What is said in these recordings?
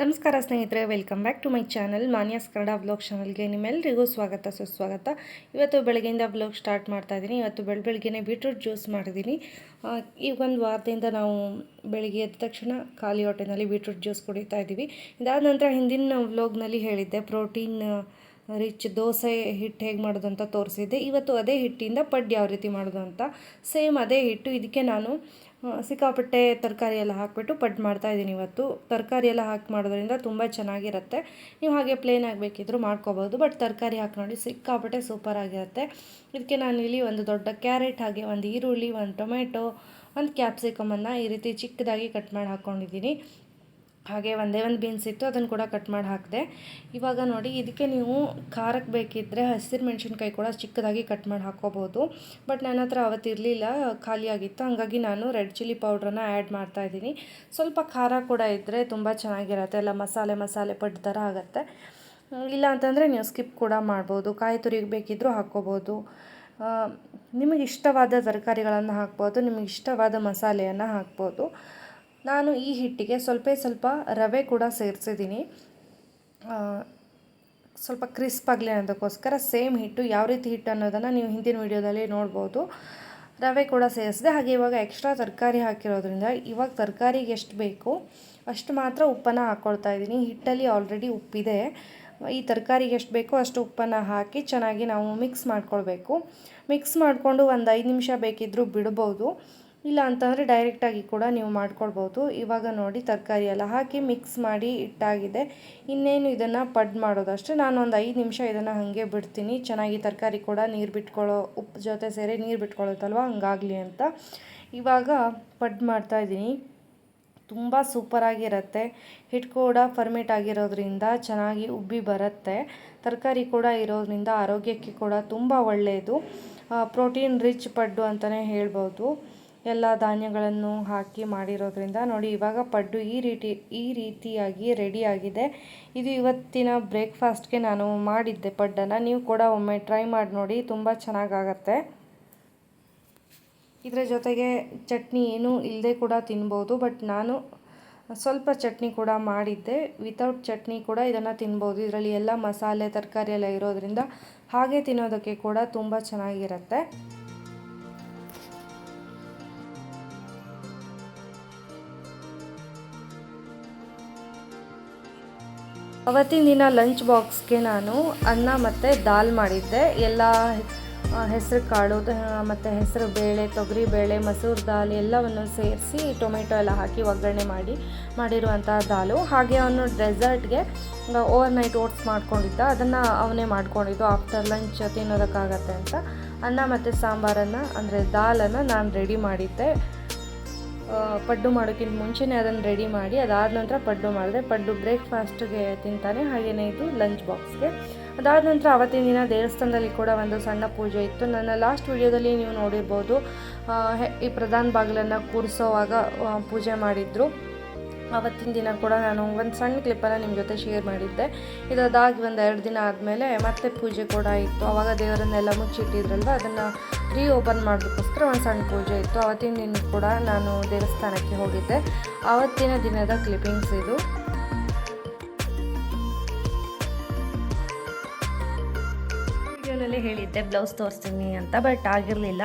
ನಮಸ್ಕಾರ ಸ್ನೇಹಿತರೆ welcome back to my channel Manya's Kannada blog ಚಾನಲ್ಗೆ ನಿಮ್ಮೆಲ್ಲರಿಗೂ ಸ್ವಾಗತ, ಸುಸ್ವಾಗತ. ಇವತ್ತು ಬೆಳಗ್ಗೆಯಿಂದ ಬ್ಲಾಗ್ ಸ್ಟಾರ್ಟ್ ಮಾಡ್ತಾ ಇದ್ದೀನಿ ಇವತ್ತು ಬೆಳ, ಬೆಳಗ್ಗೆನೆ ಬೀಟ್ರೂಟ್ ಜ್ಯೂಸ್ ಮಾಡಿದ್ದೀನಿ ಈ ಒಂದು ವಾರದಿಂದ ನಾವು ಬೆಳಗ್ಗೆ ಎದ್ದ ತಕ್ಷಣ ಖಾಲಿ ಹೊಟ್ಟೆನಲ್ಲಿ ಬೀಟ್ರೂಟ್ ಜ್ಯೂಸ್ ಕುಡಿತಾ ಇದ್ದೀವಿ ಇದಾದ ನಂತರ ಹಿಂದಿನ ವ್ಲಾಗ್ನಲ್ಲಿ ಹೇಳಿದ್ದೆ ಪ್ರೋಟೀನ್ ರಿಚ್ ದೋಸೆ ಹಿಟ್ಟು ಹೇಗೆ ಮಾಡೋದು ಅಂತ ತೋರಿಸಿದ್ದೆ. ಇವತ್ತು ಅದೇ ಹಿಟ್ಟಿಂದ ಪಡ್ಡು ಯಾವ ರೀತಿ ಮಾಡೋದು ಅಂತ. ಸೇಮ್ ಅದೇ ಹಿಟ್ಟು. ಇದಕ್ಕೆ ನಾನು ಸಿಕ್ಕಾಪಟ್ಟೆ ತರಕಾರಿ ಎಲ್ಲ ಹಾಕಿಬಿಟ್ಟು ಪಡ್ಡು ಮಾಡ್ತಾ ಇದ್ದೀನಿ ಇವತ್ತು. ತರಕಾರಿ ಎಲ್ಲ ಹಾಕಿ ಮಾಡೋದ್ರಿಂದ ತುಂಬ ಚೆನ್ನಾಗಿರುತ್ತೆ. ನೀವು ಹಾಗೆ ಪ್ಲೇನ್ ಆಗಬೇಕಿದ್ರು ಮಾಡ್ಕೋಬೋದು ಬಟ್ ತರಕಾರಿ ಹಾಕಿ ನೋಡಿ ಸಿಕ್ಕಾಪಟ್ಟೆ ಸೂಪರ್ ಆಗಿರುತ್ತೆ. ಇದಕ್ಕೆ ನಾನು ಇಲ್ಲಿ ಒಂದು ದೊಡ್ಡ ಕ್ಯಾರೆಟ್, ಹಾಗೆ ಒಂದು ಈರುಳ್ಳಿ, ಒಂದು ಟೊಮೆಟೊ ಒಂದು ಕ್ಯಾಪ್ಸಿಕಮನ್ನು ಈ ರೀತಿ ಚಿಕ್ಕದಾಗಿ ಕಟ್ ಮಾಡಿ ಹಾಕ್ಕೊಂಡಿದ್ದೀನಿ ಹಾಗೆ ಒಂದೇ ಒಂದು ಬೀನ್ಸ್ ಇತ್ತು, ಅದನ್ನು ಕೂಡ ಕಟ್ ಮಾಡಿ ಹಾಕಿದೆ. ಇವಾಗ ನೋಡಿ, ಇದಕ್ಕೆ ನೀವು ಖಾರಕ್ಕೆ ಬೇಕಿದ್ದರೆ ಹಸಿರು ಮೆಣಸಿನ್ಕಾಯಿ ಕೂಡ ಚಿಕ್ಕದಾಗಿ ಕಟ್ ಮಾಡಿ ಹಾಕ್ಕೋಬೋದು. ಬಟ್ ನನ್ನ ಹತ್ರ ಅವತ್ತಿರಲಿಲ್ಲ ಖಾಲಿಯಾಗಿತ್ತು ಹಾಗಾಗಿ ನಾನು ರೆಡ್ ಚಿಲ್ಲಿ ಪೌಡ್ರನ್ನ ಆ್ಯಡ್ ಮಾಡ್ತಾ ಇದ್ದೀನಿ. ಸ್ವಲ್ಪ ಖಾರ ಕೂಡ ಇದ್ದರೆ ತುಂಬ ಚೆನ್ನಾಗಿರುತ್ತೆ. ಎಲ್ಲ ಮಸಾಲೆ ಮಸಾಲೆ ಪಡ್ಡು ಥರ ಆಗುತ್ತೆ. ಇಲ್ಲ ಅಂತಂದರೆ ನೀವು ಸ್ಕಿಪ್ ಕೂಡ ಮಾಡ್ಬೋದು. ಕಾಯಿ ತುರಿಗೆ ಬೇಕಿದ್ದರೂ ಹಾಕ್ಕೋಬೋದು. ನಿಮಗೆ ಇಷ್ಟವಾದ ತರಕಾರಿಗಳನ್ನು ಹಾಕ್ಬೋದು, ನಿಮಗೆ ಇಷ್ಟವಾದ ಮಸಾಲೆಯನ್ನು ಹಾಕ್ಬೋದು. ನಾನು ಈ ಹಿಟ್ಟಿಗೆ ಸ್ವಲ್ಪ ಸ್ವಲ್ಪ ರವೆ ಕೂಡ ಸೇರಿಸಿದ್ದೀನಿ. ಸ್ವಲ್ಪ ಕ್ರಿಸ್ಪ್ ಆಗಲಿ ಅನ್ನೋದಕ್ಕೋಸ್ಕರ ಸೇಮ್ ಹಿಟ್ಟು ಯಾವ ರೀತಿ ಹಿಟ್ಟು ಅನ್ನೋದನ್ನು ನೀವು ಹಿಂದಿನ ವೀಡಿಯೋದಲ್ಲಿ ನೋಡ್ಬೋದು. ರವೆ ಕೂಡ ಸೇರಿಸಿದೆ. ಹಾಗೆ ಇವಾಗ ಎಕ್ಸ್ಟ್ರಾ ತರಕಾರಿ ಹಾಕಿರೋದ್ರಿಂದ ಇವಾಗ ತರಕಾರಿಗೆ ಎಷ್ಟು ಬೇಕು ಅಷ್ಟು ಮಾತ್ರ ಉಪ್ಪನ್ನು ಹಾಕ್ಕೊಳ್ತಾ ಇದ್ದೀನಿ. ಹಿಟ್ಟಲ್ಲಿ ಆಲ್ರೆಡಿ ಉಪ್ಪಿದೆ. ಈ ತರಕಾರಿಗೆ ಎಷ್ಟು ಬೇಕೋ ಅಷ್ಟು ಉಪ್ಪನ್ನು ಹಾಕಿ ಚೆನ್ನಾಗಿ ನಾವು ಮಿಕ್ಸ್ ಮಾಡ್ಕೊಳ್ಬೇಕು. ಮಿಕ್ಸ್ ಮಾಡಿಕೊಂಡು ಒಂದು ಐದು ನಿಮಿಷ ಬೇಕಿದ್ದರೂ ಬಿಡ್ಬೋದು. ಇಲ್ಲ ಅಂತಂದರೆ ಡೈರೆಕ್ಟಾಗಿ ಕೂಡ ನೀವು ಮಾಡ್ಕೊಳ್ಬೋದು. ಇವಾಗ ನೋಡಿ ತರಕಾರಿ ಎಲ್ಲ ಹಾಕಿ ಮಿಕ್ಸ್ ಮಾಡಿ ಇಟ್ಟಾಗಿದೆ. ಇನ್ನೇನು ಇದನ್ನು ಪಡ್ ಮಾಡೋದಷ್ಟೇ. ನಾನು ಒಂದು ಐದು ನಿಮಿಷ ಇದನ್ನು ಹಾಗೆ ಬಿಡ್ತೀನಿ. ಚೆನ್ನಾಗಿ ತರಕಾರಿ ಕೂಡ ನೀರು ಬಿಟ್ಕೊಳ್ಳೋ ಉಪ್ಪು ಜೊತೆ ಸೇರಿ ನೀರು ಬಿಟ್ಕೊಳ್ಳುತ್ತಲ್ವ ಹಂಗಾಗಲಿ ಅಂತ. ಇವಾಗ ಪಡ್ ಮಾಡ್ತಾ ಇದ್ದೀನಿ. ತುಂಬ ಸೂಪರಾಗಿರುತ್ತೆ ಹಿಟ್ಟು ಕೂಡ ಫರ್ಮೇಟ್ ಆಗಿರೋದ್ರಿಂದ ಚೆನ್ನಾಗಿ ಉಬ್ಬಿ ಬರುತ್ತೆ. ತರಕಾರಿ ಕೂಡ ಇರೋದ್ರಿಂದ ಆರೋಗ್ಯಕ್ಕೆ ಕೂಡ ತುಂಬ ಒಳ್ಳೆಯದು ಪ್ರೋಟೀನ್ ರಿಚ್ ಪಡ್ಡು ಅಂತಲೇ ಹೇಳ್ಬೋದು. ಎಲ್ಲ ಧಾನ್ಯಗಳನ್ನು ಹಾಕಿ ಮಾಡಿರೋದ್ರಿಂದ ನೋಡಿ, ಇವಾಗ ಪಡ್ಡು ಈ ರೀತಿ, ಈ ರೀತಿಯಾಗಿ ರೆಡಿಯಾಗಿದೆ ಇದು ಇವತ್ತಿನ ಬ್ರೇಕ್ಫಾಸ್ಟ್ಗೆ ನಾನು ಮಾಡಿದ್ದೆ ಪಡ್ಡನ್ನು. ನೀವು ಕೂಡ ಒಮ್ಮೆ ಟ್ರೈ ಮಾಡಿ ನೋಡಿ, ತುಂಬ ಚೆನ್ನಾಗಾಗತ್ತೆ. ಇದರ ಜೊತೆಗೆ ಚಟ್ನಿ ಏನೂ ಇಲ್ಲದೆ ಕೂಡ ತಿನ್ಬೋದು ಬಟ್ ನಾನು ಸ್ವಲ್ಪ ಚಟ್ನಿ ಕೂಡ ಮಾಡಿದ್ದೆ. ವಿತೌಟ್ ಚಟ್ನಿ ಕೂಡ ಇದನ್ನು ತಿನ್ಬೋದು. ಇದರಲ್ಲಿ ಎಲ್ಲ ಮಸಾಲೆ, ತರಕಾರಿ ಎಲ್ಲ ಇರೋದ್ರಿಂದ ಹಾಗೆ ತಿನ್ನೋದಕ್ಕೆ ಕೂಡ ತುಂಬ ಚೆನ್ನಾಗಿರುತ್ತೆ. ಅವತ್ತಿನ ದಿನ ಲಂಚ್ ಬಾಕ್ಸ್ಗೆ ನಾನು ಅನ್ನ ಮತ್ತು ದಾಲ್ ಮಾಡಿದ್ದೆ. ಎಲ್ಲ ಹೆಸರು ಕಾಳು ಮತ್ತು ಹೆಸರು ಬೇಳೆ, ತೊಗರಿ ಬೇಳೆ, ಮಸೂರು ದಾಲ್ ಎಲ್ಲವನ್ನು ಸೇರಿಸಿ ಟೊಮೆಟೊ ಎಲ್ಲ ಹಾಕಿ ಒಗ್ಗರಣೆ ಮಾಡಿ ಮಾಡಿರುವಂಥ ದಾಲು. ಹಾಗೆ ಅವನು ಡೆಸರ್ಟ್ಗೆ ಓವರ್ ನೈಟ್ ಓಟ್ಸ್ ಮಾಡ್ಕೊಂಡಿದ್ದ. ಅದನ್ನು ಅವನೇ ಮಾಡ್ಕೊಂಡಿದ್ದು ಆಫ್ಟರ್ ಲಂಚ್ ತಿನ್ನೋದಕ್ಕಾಗತ್ತೆ ಅಂತ. ಅನ್ನ ಮತ್ತು ಸಾಂಬಾರನ್ನು, ಅಂದರೆ ದಾಲನ್ನು ನಾನು ರೆಡಿ ಮಾಡಿದ್ದೆ. ಪಡ್ಡು ಮಾಡೋಕ್ಕಿಂತ ಮುಂಚೆನೇ ಅದನ್ನು ರೆಡಿ ಮಾಡಿ, ಅದಾದ ನಂತರ ಪಡ್ಡು ಮಾಡಿದೆ ಪಡ್ಡು ಬ್ರೇಕ್ಫಾಸ್ಟ್ಗೆ ತಿಂತಾನೆ ಹಾಗೆಯೇ ಇದು ಲಂಚ್ ಬಾಕ್ಸ್ಗೆ ಅದಾದ ನಂತರ ಅವತ್ತಿನ ದಿನ ದೇವಸ್ಥಾನದಲ್ಲಿ ಕೂಡ ಒಂದು ಸಣ್ಣ ಪೂಜೆ ಇತ್ತು. ನನ್ನ ಲಾಸ್ಟ್ ವಿಡಿಯೋದಲ್ಲಿ ನೀವು ನೋಡಿರ್ಬೋದು ಈ ಪ್ರಧಾನ ಬಾಗಿಲನ್ನು ಕೂರಿಸೋವಾಗ ಪೂಜೆ ಮಾಡಿದ್ರು. ಅವತ್ತಿನ ದಿನ ಕೂಡ ನಾನು ಒಂದು ಸಣ್ಣ ಕ್ಲಿಪ್ಪನ್ನು ನಿಮ್ಮ ಜೊತೆ ಶೇರ್ ಮಾಡಿದ್ದೆ. ಇದಾಗಿ ಒಂದು ಎರಡು ದಿನ ಆದಮೇಲೆ ಮತ್ತೆ ಪೂಜೆ ಕೂಡ ಇತ್ತು. ಆವಾಗ ದೇವರನ್ನೆಲ್ಲ ಮುಚ್ಚಿಟ್ಟಿದ್ರಲ್ವ, ಅದನ್ನು ರೀ ಓಪನ್ ಮಾಡೋದಕ್ಕೋಸ್ಕರ ಒಂದು ಸಣ್ಣ ಪೂಜೆ ಇತ್ತು. ಆವತ್ತಿನ ದಿನ ಕೂಡ ನಾನು ದೇವಸ್ಥಾನಕ್ಕೆ ಹೋಗಿದ್ದೆ. ಆವತ್ತಿನ ದಿನದ ಕ್ಲಿಪ್ಪಿಂಗ್ಸ್ ಇದು. ವಿಡಿಯೋನಲ್ಲಿ ಹೇಳಿದ್ದೆ, ಬ್ಲೌಸ್ ತೋರಿಸ್ತೀನಿ ಅಂತ, ಬಟ್ ಆಗಿರಲಿಲ್ಲ.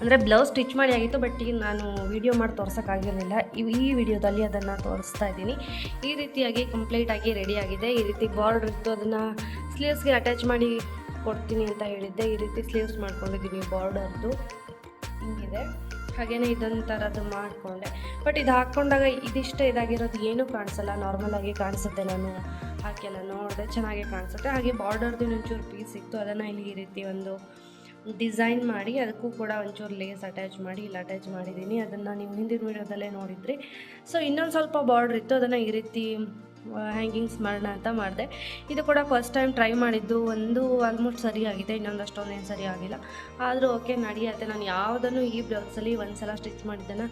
ಅಂದರೆ ಬ್ಲೌಸ್ ಸ್ಟಿಚ್ ಮಾಡಿ ಆಗಿತ್ತು, ಬಟ್ ಈಗ ನಾನು ವೀಡಿಯೋ ಮಾಡಿ ತೋರ್ಸೋಕ್ಕಾಗಿರಲಿಲ್ಲ ಈ ಈ ವಿಡಿಯೋದಲ್ಲಿ ಅದನ್ನು ತೋರಿಸ್ತಾ ಇದ್ದೀನಿ. ಈ ರೀತಿಯಾಗಿ ಕಂಪ್ಲೀಟಾಗಿ ರೆಡಿಯಾಗಿದೆ ಈ ರೀತಿ ಬಾರ್ಡ್ರ್ ಇತ್ತು ಅದನ್ನು ಸ್ಲೀವ್ಸ್ಗೆ ಅಟ್ಯಾಚ್ ಮಾಡಿ ಕೊಡ್ತೀನಿ ಅಂತ ಹೇಳಿದ್ದೆ. ಈ ರೀತಿ ಸ್ಲೀವ್ಸ್ ಮಾಡ್ಕೊಂಡಿದ್ದೀನಿ ಬಾರ್ಡರ್ದು ಹಿಂಗಿದೆ. ಹಾಗೆಯೇ ಇದೊಂದು ಥರದ್ದು ಮಾಡಿಕೊಂಡೆ. ಬಟ್ ಇದು ಹಾಕ್ಕೊಂಡಾಗ ಇದಿಷ್ಟೇ ಇದಾಗಿರೋದು ಏನೂ ಕಾಣಿಸಲ್ಲ. ನಾರ್ಮಲಾಗಿ ಕಾಣಿಸುತ್ತೆ ನಾನು. ಹಾಕೆಲ್ಲ ನೋಡಿದೆ ಚೆನ್ನಾಗೇ ಕಾಣಿಸುತ್ತೆ. ಹಾಗೆ ಬಾರ್ಡರ್ದು ಒಂಚೂರು ಪೀಸ್ ಇತ್ತು ಅದನ್ನು ಇಲ್ಲಿ ಈ ರೀತಿ ಒಂದು ಡಿಸೈನ್ ಮಾಡಿ ಅದಕ್ಕೂ ಕೂಡ ಒಂಚೂರು ಲೇಸ್ ಅಟ್ಯಾಚ್ ಮಾಡಿ ಇಲ್ಲಿ ಅಟ್ಯಾಚ್ ಮಾಡಿದ್ದೀನಿ. ಅದನ್ನು ನಿಮ್ಮ ಹಿಂದಿನ ವೀಡಿಯೋದಲ್ಲೇ ನೋಡಿದ್ರಿ. ಸೊ ಇನ್ನೊಂದು ಸ್ವಲ್ಪ ಬಾರ್ಡ್ರ್ ಇತ್ತು. ಅದನ್ನು ಈ ರೀತಿ ಹ್ಯಾಂಗಿಂಗ್ಸ್ ಮಾಡೋಣ ಅಂತ ಮಾಡಿದೆ. ಇದು ಕೂಡ ಫಸ್ಟ್ ಟೈಮ್ ಟ್ರೈ ಮಾಡಿದ್ದು. ಒಂದು ಆಲ್ಮೋಸ್ಟ್ ಸರಿ ಆಗಿದೆ. ಇನ್ನೊಂದು ಅಷ್ಟೊಂದೇನು ಸರಿ ಆಗಿಲ್ಲ. ಆದರೂ ಓಕೆ ನಡೆಯುತ್ತೆ ನಾನು ಯಾವುದನ್ನು ಈ ಬ್ಲೌಸಲ್ಲಿ ಒಂದು ಸಲ ಸ್ಟಿಚ್ ಮಾಡಿದ್ದೇನೆ?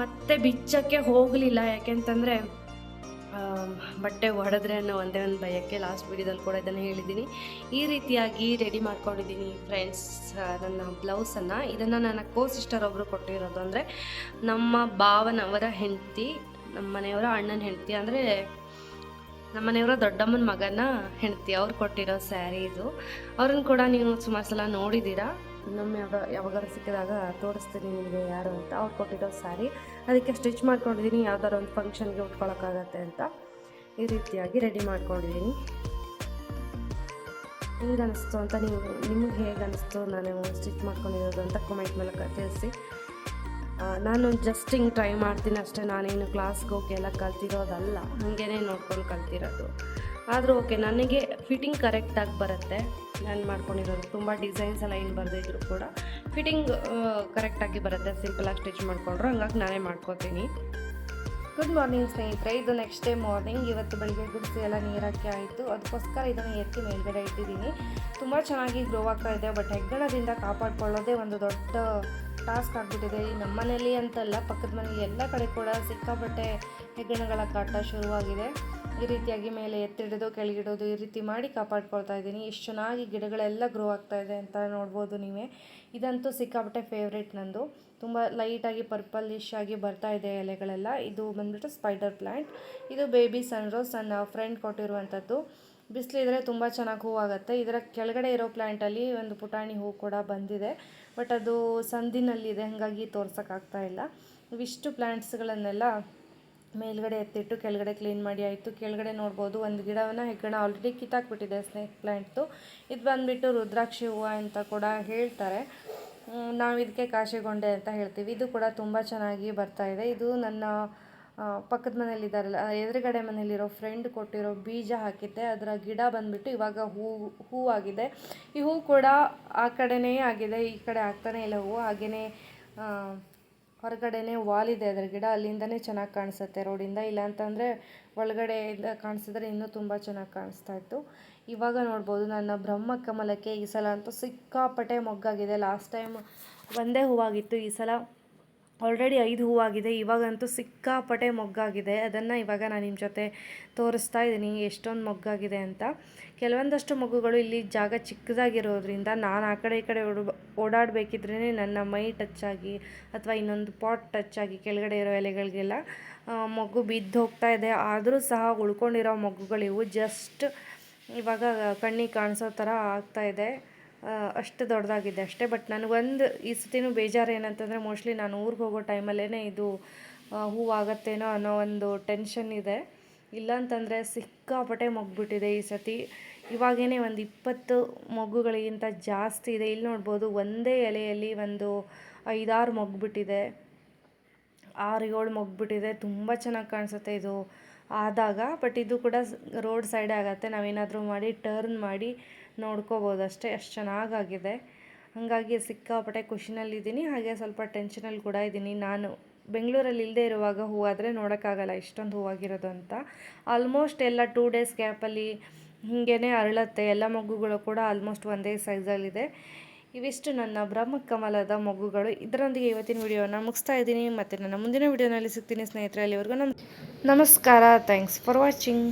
ಮತ್ತೆ ಬಿಚ್ಚಕ್ಕೆ ಹೋಗಲಿಲ್ಲ. ಯಾಕೆಂತಂದರೆ ಬಟ್ಟೆ ಒಡೆದ್ರೆ ಅನ್ನೋ ಒಂದೇ ಒಂದು ಭಯಕ್ಕೆ ಲಾಸ್ಟ್ ವೀಡಿಯೋದಲ್ಲಿ ಕೂಡ ಇದನ್ನು ಹೇಳಿದ್ದೀನಿ. ಈ ರೀತಿಯಾಗಿ ರೆಡಿ ಮಾಡ್ಕೊಂಡಿದ್ದೀನಿ ಫ್ರೆಂಡ್ಸ್ ನನ್ನ ಬ್ಲೌಸನ್ನು ಇದನ್ನು ನನ್ನ ಕೋ ಸಿಸ್ಟರ್ ಒಬ್ಬರು ಕೊಟ್ಟಿರೋದು ಅಂದರೆ ನಮ್ಮ ಭಾವನವರ ಹೆಂಡತಿ, ನಮ್ಮ ಮನೆಯವರ ಅಣ್ಣನ ಹೆಂಡತಿ ಅಂದರೆ ನಮ್ಮ ಮನೆಯವರ ದೊಡ್ಡಮ್ಮನ ಮಗನ ಹೆಂಡತಿ. ಅವ್ರು ಕೊಟ್ಟಿರೋ ಸ್ಯಾರಿ ಇದು. ಅವ್ರನ್ನ ಕೂಡ ನೀವು ಸುಮಾರು ಸಲ ನೋಡಿದ್ದೀರಾ? ಇನ್ನೊಮ್ಮೆ ಯಾವಾಗ ಯಾವಾಗಾರು ಸಿಕ್ಕಿದಾಗ ತೋರಿಸ್ತೀನಿ ನಿಮಗೆ ಯಾರು ಅಂತ. ಅವ್ರು ಕೊಟ್ಟಿರೋ ಸ್ಯಾರಿ ಅದಕ್ಕೆ ಸ್ಟಿಚ್ ಮಾಡ್ಕೊಂಡಿದ್ದೀನಿ ಯಾವ್ದಾದ್ರು ಒಂದು ಫಂಕ್ಷನ್ಗೆ ಉಟ್ಕೊಳಕ್ಕಾಗತ್ತೆ ಅಂತ ಈ ರೀತಿಯಾಗಿ ರೆಡಿ ಮಾಡ್ಕೊಂಡಿದ್ದೀನಿ ಹೆಂಗೆ ಅನಿಸ್ತು ಅಂತ ನೀವು, ನಿಮಗೆ ಹೇಗೆ ಅನಿಸ್ತು ನಾನು ಸ್ಟಿಚ್ ಮಾಡ್ಕೊಂಡಿರೋದು ಅಂತ ಕಮೆಂಟ್ ಮೂಲಕ ತಿಳಿಸಿ. ನಾನು ಜಸ್ಟ್ ಹಿಂಗೆ ಟ್ರೈ ಮಾಡ್ತೀನಿ ಅಷ್ಟೇ. ನಾನೇನು ಕ್ಲಾಸ್ಗೆ ಹೋಗಿ ಎಲ್ಲ ಕಲ್ತಿರೋದಲ್ಲ. ಹಾಗೇನೆ ನೋಡ್ಕೊಂಡು ಕಲ್ತಿರೋದು. ಆದರೂ ಓಕೆ ನನಗೆ ಫಿಟ್ಟಿಂಗ್ ಕರೆಕ್ಟಾಗಿ ಬರುತ್ತೆ. ನಾನು ಮಾಡ್ಕೊಂಡಿರೋದು ತುಂಬ ಡಿಸೈನ್ಸ್ ಎಲ್ಲ ಏನು ಬರೆದಿದ್ರು ಕೂಡ. ಫಿಟ್ಟಿಂಗ್ ಕರೆಕ್ಟಾಗಿ ಬರುತ್ತೆ ಸಿಂಪಲಾಗಿ ಸ್ಟಿಚ್ ಮಾಡಿಕೊಂಡ್ರು, ಹಂಗಾಗಿ ನಾನೇ ಮಾಡ್ಕೋತೀನಿ. ಗುಡ್ ಮಾರ್ನಿಂಗ್ ಸ್ನೇಹಿತರೆ, ಇದು ನೆಕ್ಸ್ಟ್ ಡೇ ಮಾರ್ನಿಂಗ್ ಇವತ್ತು ಬೆಳಿಗ್ಗೆ ಗುಡಿಸಿ ಎಲ್ಲ ನೀರಾಕಿ ಆಯಿತು. ಅದಕ್ಕೋಸ್ಕರ ಇದನ್ನು ಎತ್ತಿ ಮೇಲ್ಗಡೆ ಇಟ್ಟಿದ್ದೀನಿ. ತುಂಬ ಚೆನ್ನಾಗಿ ಗ್ರೋ ಆಗ್ತಾ ಇದೆ ಬಟ್ ಹೆಗ್ಗಣದಿಂದ ಕಾಪಾಡ್ಕೊಳ್ಳೋದೇ ಒಂದು ದೊಡ್ಡ ಟಾಸ್ಕ್ ಆಗಿಬಿಟ್ಟಿದೆ. ಈ ನಮ್ಮ ಮನೆಯಲ್ಲಿ ಅಂತಲ್ಲ, ಪಕ್ಕದ ಮನೆಯಲ್ಲಿ ಎಲ್ಲ ಕಡೆ ಕೂಡ ಸಿಕ್ಕಾಪಟ್ಟೆ ಹೆಗ್ಗಣಗಳ ಕಾಟ ಶುರುವಾಗಿದೆ. ಈ ರೀತಿಯಾಗಿ ಮೇಲೆ ಎತ್ತಿಡೋದು, ಕೆಳಗಿಡೋದು ಈ ರೀತಿ ಮಾಡಿ ಕಾಪಾಡ್ಕೊಳ್ತಾ ಇದ್ದೀನಿ. ಎಷ್ಟು ಚೆನ್ನಾಗಿ ಗಿಡಗಳೆಲ್ಲ ಗ್ರೋ ಆಗ್ತಾ ಇದೆ ಅಂತ ನೋಡ್ಬೋದು ನೀವೇ. ಇದಂತೂ ಸಿಕ್ಕಾಪಟ್ಟೆ ಫೇವ್ರೇಟ್ ನಂದು. ತುಂಬ ಲೈಟಾಗಿ ಪರ್ಪಲಿಶ್ ಆಗಿ ಬರ್ತಾ ಇದೆ ಎಲೆಗಳೆಲ್ಲ. ಇದು ಬಂದ್ಬಿಟ್ಟು ಸ್ಪೈಡರ್ ಪ್ಲ್ಯಾಂಟ್ ಇದು ಬೇಬಿ ಸನ್ರೋಸ್ ನನ್ನ ಫ್ರೆಂಡ್ ಕೊಟ್ಟಿರುವಂಥದ್ದು. ಬಿಸಿಲಿದ್ರೆ ತುಂಬ ಚೆನ್ನಾಗಿ ಹೂವಾಗುತ್ತೆ ಇದರ ಕೆಳಗಡೆ ಇರೋ ಪ್ಲ್ಯಾಂಟಲ್ಲಿ ಒಂದು ಪುಟಾಣಿ ಹೂ ಕೂಡ ಬಂದಿದೆ. ಬಟ್ ಅದು ಸಂದಿನಲ್ಲಿದೆ, ಹಾಗಾಗಿ ತೋರ್ಸೋಕ್ಕಾಗ್ತಾ ಇಲ್ಲ. ಇವಿಷ್ಟು ಪ್ಲ್ಯಾಂಟ್ಸ್ಗಳನ್ನೆಲ್ಲ ಮೇಲ್ಗಡೆ ಎತ್ತಿಟ್ಟು ಕೆಳಗಡೆ ಕ್ಲೀನ್ ಮಾಡಿ ಆಯಿತು. ಕೆಳಗಡೆ ನೋಡ್ಬೋದು, ಒಂದು ಗಿಡವನ್ನು ಹೆಗ್ಗಣ ಆಲ್ರೆಡಿ ಕಿತ್ತಾಕ್ಬಿಟ್ಟಿದೆ ಸ್ನೇಕ್ ಪ್ಲ್ಯಾಂಟ್ದು ಇದು ಬಂದುಬಿಟ್ಟು ರುದ್ರಾಕ್ಷಿ ಹೂವು ಅಂತ ಕೂಡ ಹೇಳ್ತಾರೆ. ನಾವು ಇದಕ್ಕೆ ಕಾಶಿಗೊಂಡೆ ಅಂತ ಹೇಳ್ತೀವಿ. ಇದು ಕೂಡ ತುಂಬ ಚೆನ್ನಾಗಿ ಬರ್ತಾ ಇದೆ. ಇದು ನನ್ನ ಪಕ್ಕದ ಮನೇಲಿದ್ದಾರಲ್ಲ ಎದುರುಗಡೆ ಮನೇಲಿರೋ ಫ್ರೆಂಡ್ ಕೊಟ್ಟಿರೋ ಬೀಜ ಹಾಕಿದ್ದೆ. ಅದರ ಗಿಡ ಬಂದುಬಿಟ್ಟು ಇವಾಗ ಹೂ ಹೂವಾಗಿದೆ ಈ ಹೂ ಕೂಡ ಆ ಕಡೆಯೇ ಆಗಿದೆ, ಈ ಕಡೆ ಆಗ್ತಾನೇ ಇಲ್ಲ ಹೂವು ಹಾಗೆಯೇ ಹೊರಗಡೆನೇ ವಾಲ್ ಇದೆ ಅದರ ಗಿಡ, ಅಲ್ಲಿಂದನೇ ಚೆನ್ನಾಗಿ ಕಾಣಿಸುತ್ತೆ ರೋಡಿಂದ. ಇಲ್ಲ ಅಂತಂದರೆ ಒಳಗಡೆಯಿಂದ ಕಾಣಿಸಿದ್ರೆ ಇನ್ನೂ ತುಂಬ ಚೆನ್ನಾಗಿ ಕಾಣಿಸ್ತಾ ಇತ್ತು. ಇವಾಗ ನೋಡ್ಬೋದು ನನ್ನ ಬ್ರಹ್ಮ ಕಮಲಕ್ಕೆ ಈ ಸಲ ಅಂತೂ ಸಿಕ್ಕಾಪಟ್ಟೆ ಮೊಗ್ಗಾಗಿದೆ. ಲಾಸ್ಟ್ ಟೈಮ್ ಒಂದೇ ಹೂವಾಗಿತ್ತು, ಈ ಸಲ ಆಲ್ರೆಡಿ ಐದು ಹೂವಾಗಿದೆ. ಇವಾಗಂತೂ ಸಿಕ್ಕಾಪಟ್ಟೆ ಮೊಗ್ಗಾಗಿದೆ. ಅದನ್ನು ಇವಾಗ ನಾನು ನಿಮ್ಮ ಜೊತೆ ತೋರಿಸ್ತಾ ಇದ್ದೀನಿ ಎಷ್ಟೊಂದು ಮೊಗ್ಗಾಗಿದೆ ಅಂತ. ಕೆಲವೊಂದಷ್ಟು ಮೊಗ್ಗುಗಳು ಇಲ್ಲಿ ಜಾಗ ಚಿಕ್ಕದಾಗಿರೋದ್ರಿಂದ ನಾನು ಆ ಕಡೆ ಈ ಕಡೆ ಓಡ ಓಡಾಡಬೇಕಿದ್ರೇ ನನ್ನ ಮೈ ಟಚ್ ಆಗಿ ಅಥವಾ ಇನ್ನೊಂದು ಪಾಟ್ ಟಚ್ ಆಗಿ ಕೆಳಗಡೆ ಇರೋ ಎಲೆಗಳಿಗೆಲ್ಲ ಮಗು ಮೊಗ್ಗು ಬಿದ್ದು ಹೋಗ್ತಾ ಇದೆ. ಆದರೂ ಸಹ ಉಳ್ಕೊಂಡಿರೋ ಮೊಗ್ಗುಗಳಿವು ಜಸ್ಟ್ ಇವಾಗ ಕಣ್ಣಿಗೆ ಕಾಣಿಸೋ ಥರ ಆಗ್ತಾ ಇದೆ. ಆ, ಅಷ್ಟು ದೊಡ್ಡದಾಗಿದೆ ಅಷ್ಟೇ. ಬಟ್ ನನಗೊಂದು ಈ ಸತಿನೂ ಬೇಜಾರು ಏನಂತಂದರೆ ಮೋಸ್ಟ್ಲಿ ನಾನು ಊರಿಗೆ ಹೋಗೋ ಟೈಮಲ್ಲೇ ಇದು ಹೂವಾಗತ್ತೇನೋ ಅನ್ನೋ ಒಂದು ಟೆನ್ಷನ್ ಇದೆ. ಇಲ್ಲಾಂತಂದರೆ ಸಿಕ್ಕಾಪಟ್ಟೆ ಮಗ್ಬಿಟ್ಟಿದೆ ಈ ಸತಿ. ಇವಾಗೇನೆ ಒಂದು ಇಪ್ಪತ್ತು ಮೊಗ್ಗುಗಳಿಗಿಂತ ಜಾಸ್ತಿ ಇದೆ. ಇಲ್ಲಿ ನೋಡ್ಬೋದು ಒಂದೇ ಎಲೆಯಲ್ಲಿ ಒಂದು ಐದಾರು ಮೊಗ್ಬಿಟ್ಟಿದೆ. ಆರು ಏಳು ಮೊಗ್ಬಿಟ್ಟಿದೆ. ತುಂಬ ಚೆನ್ನಾಗಿ ಕಾಣಿಸುತ್ತೆ ಇದು. ಆದಾಗ ಬಟ್ ಇದು ಕೂಡ ರೋಡ್ ಸೈಡೇ ಆಗುತ್ತೆ. ನಾವೇನಾದರೂ ಮಾಡಿ ಟರ್ನ್ ಮಾಡಿ ನೋಡ್ಕೋಬೋದು ಅಷ್ಟೇ ಅಷ್ಟು ಚೆನ್ನಾಗಾಗಿದೆ. ಹಾಗಾಗಿ ಸಿಕ್ಕಾಪಟ್ಟೆ ಖುಷಿನಲ್ಲಿದ್ದೀನಿ, ಹಾಗೆ ಸ್ವಲ್ಪ ಟೆನ್ಷನಲ್ಲಿ ಕೂಡ ಇದ್ದೀನಿ. ನಾನು ಬೆಂಗಳೂರಲ್ಲಿ ಇಲ್ಲದೆ ಇರುವಾಗ ಹೂವಾದರೆ ನೋಡೋಕ್ಕಾಗಲ್ಲ, ಇಷ್ಟೊಂದು ಹೂವಾಗಿರೋದು ಅಂತ. ಆಲ್ಮೋಸ್ಟ್ ಎಲ್ಲ ಟೂ ಡೇಸ್ ಗ್ಯಾಪಲ್ಲಿ ಹೀಗೇ ಅರಳತ್ತೆ, ಎಲ್ಲ ಮಗುಗಳು ಕೂಡ ಆಲ್ಮೋಸ್ಟ್ ಒಂದೇ ಸೈಜಲ್ಲಿದೆ. ಇವಿಷ್ಟು ನನ್ನ ಬ್ರಹ್ಮಕಮಲದ ಮಗುಗಳು ಇದರೊಂದಿಗೆ ಇವತ್ತಿನ ವಿಡಿಯೋನ ಮುಗಿಸ್ತಾ ಇದ್ದೀನಿ. ಮತ್ತು ನನ್ನ ಮುಂದಿನ ವಿಡಿಯೋನಲ್ಲಿ ಸಿಗ್ತೀನಿ ಸ್ನೇಹಿತರೆ, ಅಲ್ಲಿವರೆಗೂ ನಮ್, ನಮಸ್ಕಾರ, ಥ್ಯಾಂಕ್ಸ್ ಫಾರ್ ವಾಚಿಂಗ್.